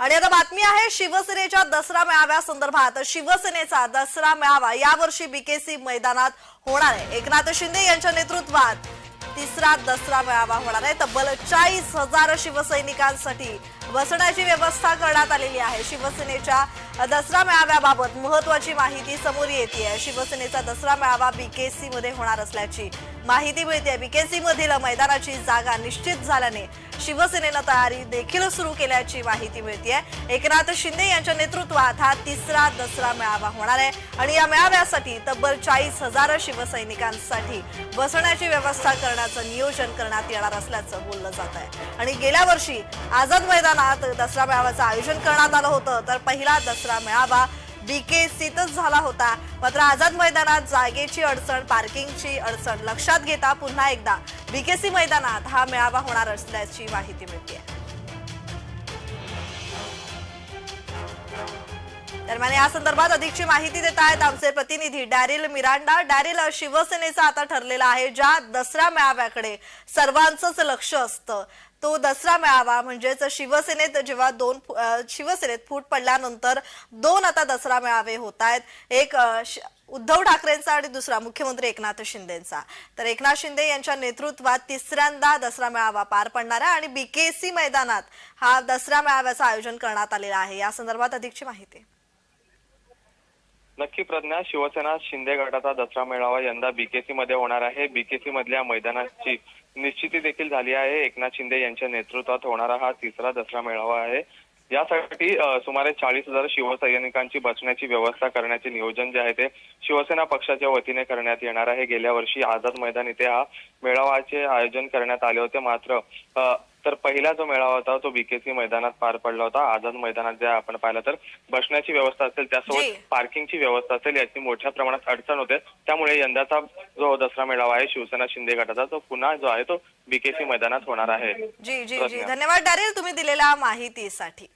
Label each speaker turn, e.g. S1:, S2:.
S1: आणि आता बातमी आहे शिवसेनेच्या दसरा मेळाव्या संदर्भात. शिवसेनेचा दसरा मेळावा यावर्षी बीकेसी मैदानात होणार आहे. एकनाथ शिंदे यांच्या नेतृत्वात तिसरा दसरा मेळावा होणार आहे. तब्बल चाळीस हजार शिवसैनिकांसाठी बसण्याची व्यवस्था करण्यात आलेली आहे. शिवसेनेच्या दसरा मेळाव्याबाबत महत्वाची माहिती समोर येते आहे. शिवसेनेचा दसरा मेळावा बीकेसी मध्ये होणार असल्याची माहिती मिळते. बीकेसी मधील मैदानाची जागा निश्चित झाल्याने शिवसेनेनं तयारी देखील सुरू केल्याची माहिती मिळते एकनाथ शिंदे यांच्या नेतृत्वात हा तिसरा दसरा मेळावा होणार आहे. आणि या मेळाव्यासाठी तब्बल चाळीस हजार शिवसैनिकांसाठी बसण्याची व्यवस्था करण्याचं नियोजन करण्यात येणार असल्याचं बोललं जात आहे आणि गेल्या वर्षी आझाद मैदानात दसरा मेळाव्याचं आयोजन करण्यात आलं होतं. तर पहिला दसरा मेळावा बीकेसीतच झाला होता. मात्र आझाद मैदानात जागेची अडचण पार्किंगची अडचण लक्षात घेता पुन्हा एकदा बीकेसी मैदानात हा मेळावा होणार असल्याची माहिती मिळते दरम्यान या संदर्भात अधिकची माहिती देत आहेत आमचे प्रतिनिधी डॅरिल मिरांडा. डॅरिल शिवसेनेचा आता ठरलेला आहे ज्या दसरा मेळाव्याकडे सर्वांचंच लक्ष असतं तो दसरा मेळावा म्हणजेच शिवसेनेत जेव्हा दोन शिवसेनेत फूट पडल्यानंतर दोन आता दसरा मेळावे होत आहेत. एक श- उद्धव ठाकरेंचा आणि दुसरा मुख्यमंत्री एकनाथ शिंदेचा. तर एकनाथ शिंदे यांच्या नेतृत्वात तिसऱ्यांदा दसरा मेळावा पार पडणार आहे आणि बीकेसी मैदानात हा दसरा मेळाव्याचं आयोजन करण्यात आलेलं आहे. या संदर्भात अधिकची माहिती.
S2: नक्की प्रज्ञा शिवसेना शिंदे गटाचा दसरा मेळावा यंदा बीकेसी मध्ये होणार आहे. बीकेसी मधल्या मैदानाची निश्चिती देखील झाली आहे. एकनाथ शिंदे यांच्या नेतृत्वात होणारा हा तिसरा दसरा मेळावा आहे. यासाठी सुमारे चाळीस हजार शिवसैनिकांची बसण्याची व्यवस्था करण्याचे नियोजन जे आहे ते शिवसेना पक्षाच्या वतीने करण्यात येणार आहे. गेल्या वर्षी आझाद मैदान इथे हा मेळाव्याचे आयोजन करण्यात आले होते. मात्र तर पहिला जो मेळावा होता तो बीकेसी मैदानात पार पडला होता. आझाद मैदानात जे आपण पाहिलं तर बसण्याची व्यवस्था असेल. त्यासोबत पार्किंगची व्यवस्था असेल याची मोठ्या प्रमाणात अडचण होते. त्यामुळे यंदाचा जो दसरा मेळावा आहे शिवसेना शिंदे गटाचा तो पुन्हा जो आहे तो बीकेसी मैदानात होणार आहे.
S1: जी जी जी. धन्यवाद डॅरिल तुम्ही दिलेल्या माहितीसाठी.